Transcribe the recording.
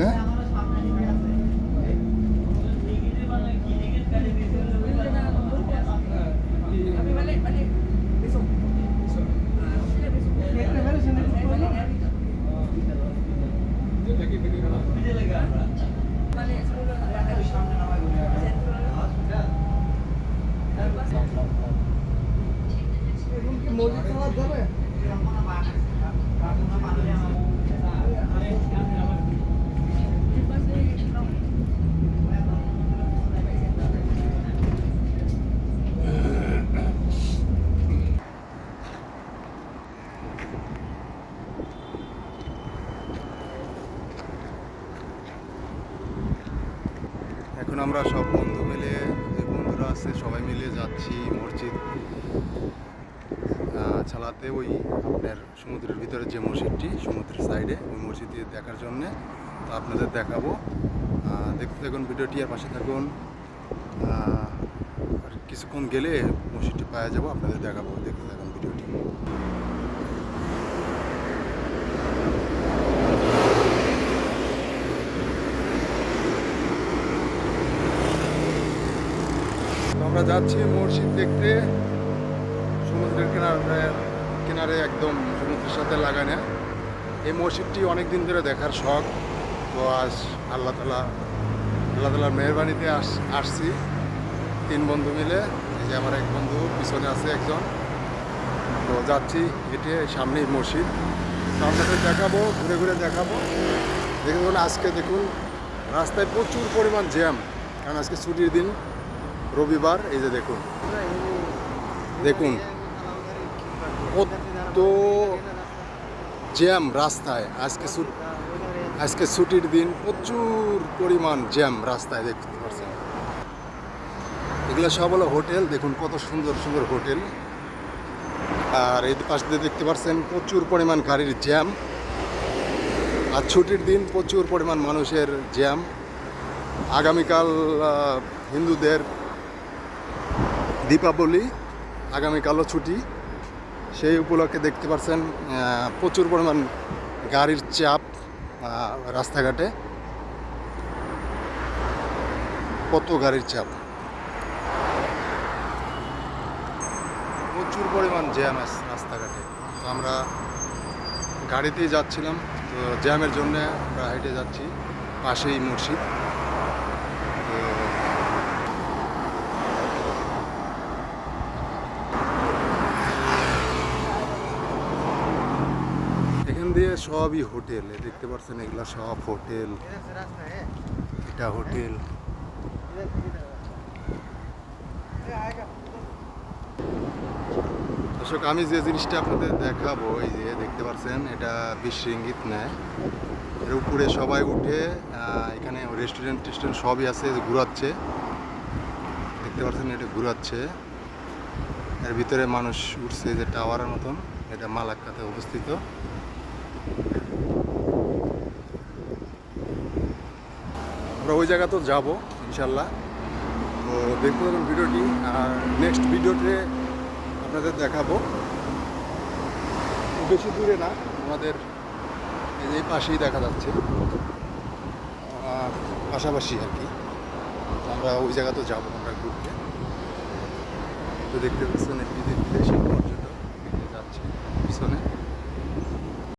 হ্যাঁ মজুদ খাওয়া যাবে আমরা সব বন্ধু মিলে, যে বন্ধুরা আছে, সবাই মিলে যাচ্ছি মসজিদ চালাতে ওই আপনার সমুদ্রের ভিতরে যে মসজিদটি, সমুদ্রের সাইডে ওই মসজিদে দেখার জন্যে। তো আপনাদের দেখাবো। দেখতে থাকুন ভিডিওটি আর পাশে থাকুন। কিছুক্ষণ গেলে মসজিদটি পাওয়া যাব, আপনাদের দেখাবো। দেখতে থাকুন ভিডিওটি। আমরা যাচ্ছি মসজিদ দেখতে। সমুদ্রের কিনারে কিনারে একদম সমুদ্রের সাথে লাগানো এই মসজিদটি অনেক দিন ধরে দেখার শখ। তো আজ আল্লাহ তালা, আল্লাহ তালার মেহরবানিতে আস, আসছি। তিন বন্ধু মিলে, এই যে আমার এক বন্ধু, পিছনে আছে একজন। তো যাচ্ছি হেঁটে সামনেই মসজিদ। তো আপনাদের দেখাবো, ঘুরে ঘুরে দেখাবো। দেখুন, আজকে দেখুন, রাস্তায় প্রচুর পরিমাণ জ্যাম। কারণ আজকে ছুটির দিন। রবিবার, এই যে দেখুন। দেখুন, কত জ্যাম রাস্তায় আজকে আজকে ছুটির দিন প্রচুর পরিমাণ জ্যাম রাস্তায় দেখতে পাচ্ছেন। এগুলো সব হলো হোটেল, দেখুন কত সুন্দর সুন্দর হোটেল। আর এই পাশ দিয়ে দেখতে পাচ্ছেন প্রচুর পরিমাণ গাড়ির জ্যাম। আর ছুটির দিন প্রচুর পরিমাণ মানুষের জ্যাম। আগামীকাল হিন্দুদের দীপাবলি, আগামীকালও ছুটি। সেই উপলক্ষে দেখতে পাচ্ছেন প্রচুর পরিমাণ গাড়ির চাপ রাস্তাঘাটে। কত গাড়ির চাপ। প্রচুর পরিমাণ জ্যাম আছে রাস্তাঘাটে। তো আমরা গাড়িতেই যাচ্ছিলাম, তো জ্যামের জন্য আমরা হেঁটে যাচ্ছি, পাশেই মসজিদ তো দিয়ে সবই হোটেল। দেখতে পাচ্ছেন, এগুলা সব হোটেল। এটা হোটেল। দর্শক, আমি যে জিনিসটা আপনাদের দেখাবো, এই যে দেখতে পাচ্ছেন, এটা বিশ রিঙ্গিত নেয় এর উপরে সবাই উঠে এখানে রেস্টুরেন্ট টেস্টুরেন্ট সবই আছে ঘুরাচ্ছে। দেখতে পাচ্ছেন, এটা ঘুরাচ্ছে। এর ভিতরে মানুষ উঠছে যে টাওয়ারের মতন, এটা মালাক্কাতে অবস্থিত। আমরা ওই জায়গা তো যাব, ইনশাল্লাহ। তো দেখতে পাবেন ভিডিওটি, আর নেক্সট ভিডিওতে আপনাদের দেখাবো। বেশি দূরে না, আমাদের এই পাশেই দেখা যাচ্ছে। পাশাপাশি আর কি। আমরা ওই জায়গা তো যাব আমরা ঘুরতে তো দেখতে পাচ্ছেন বিদেশি পর্যটক যাচ্ছে পিছনে।